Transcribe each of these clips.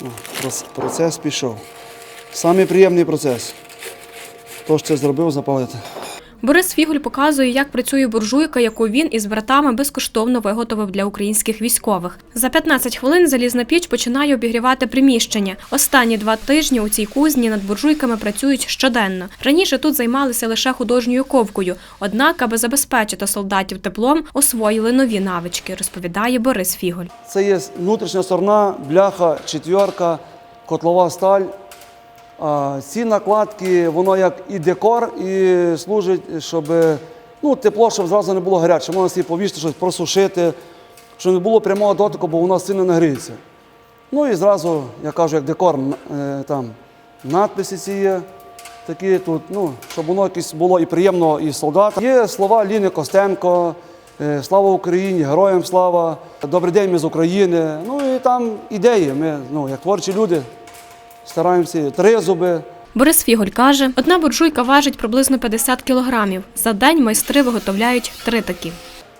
О, Процес пішов. Самий приємний процес. Хто ж це зробив, запалити. Борис Фігуль показує, як працює буржуйка, яку він із братами безкоштовно виготовив для українських військових. За 15 хвилин залізна піч починає обігрівати приміщення. Останні два тижні у цій кузні над буржуйками працюють щоденно. Раніше тут займалися лише художньою ковкою. Однак, аби забезпечити солдатів теплом, освоїли нові навички, розповідає Борис Фігуль. Це є внутрішня сторона, бляха, четверка, котлова сталь. Ці накладки, воно як і декор, і служить, щоб ну, тепло, щоб зразу не було гаряче. Можна собі повісити щось, просушити, щоб не було прямого дотику, бо воно сильно нагріється. Ну і зразу, я кажу, як декор, е, там надписи ці є. Такі тут, ну, щоб воно якесь було і приємно, і солдатам. Є слова Ліни Костенко, е, слава Україні, героям слава, добрий день ми з України. Ну і там ідеї. Ми, ну, як творчі люди, стараємося три зуби. Борис Фігуль каже, одна буржуйка важить приблизно 50 кілограмів. За день майстри виготовляють три такі.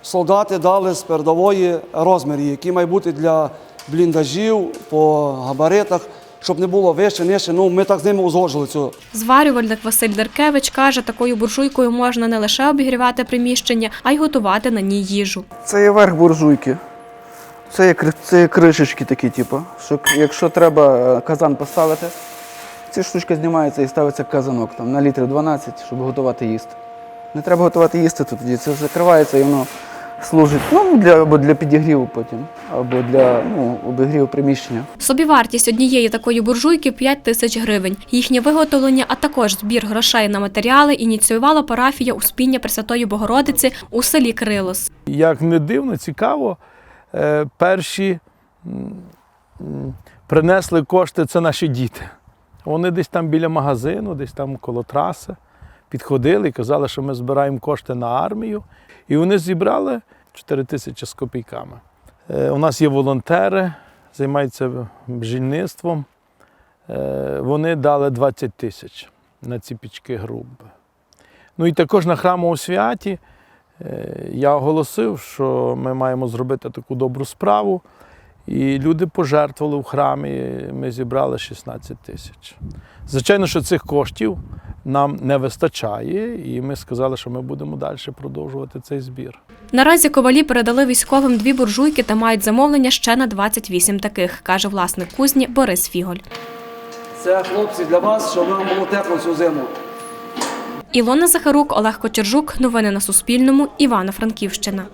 Солдати дали з передової розміри, які мають бути для бліндажів по габаритах, щоб не було вище, нижче. Ну, ми так з ними узгоджували цю Зварювальник Василь Деркевич каже, такою буржуйкою можна не лише обігрівати приміщення, а й готувати на ній їжу. Це є верх буржуйки. Це є, кри- це кришечки такі, типу. Що якщо треба е, казан поставити, ці штучка знімається і ставиться казанок там, на літрів 12, щоб готувати їсти. Не треба готувати їсти, то тоді це закривається і воно служить ну, для, або для підігріву потім, або для ну, обігріву приміщення. Собівартість однієї такої буржуйки 5 тисяч гривень. Їхнє виготовлення, а також збір грошей на матеріали ініціювала парафія Успіння Пресвятої Богородиці у селі Крилос. Як не дивно, цікаво, перші м, м, принесли кошти це наші діти. Вони десь там біля магазину, десь там коло траси підходили і казали, що ми збираємо кошти на армію. І вони зібрали 4 тисячі з копійками. Е, У нас є волонтери, займаються бджільництвом. Е, Вони дали 20 тисяч на ці пічки груб. Ну і також на храмовому святі Е, Я оголосив, що ми маємо зробити таку добру справу. І люди пожертвували в храмі, ми зібрали 16 тисяч. Звичайно, що цих коштів нам не вистачає, і ми сказали, що ми будемо далі продовжувати цей збір. Наразі ковалі передали військовим дві буржуйки та мають замовлення ще на 28 таких, каже власник кузні Борис Фіголь. Це хлопці для вас, щоб вам було тепло цю зиму. Ілона Захарук, Олег Кочержук. Новини на Суспільному. Івано-Франківщина.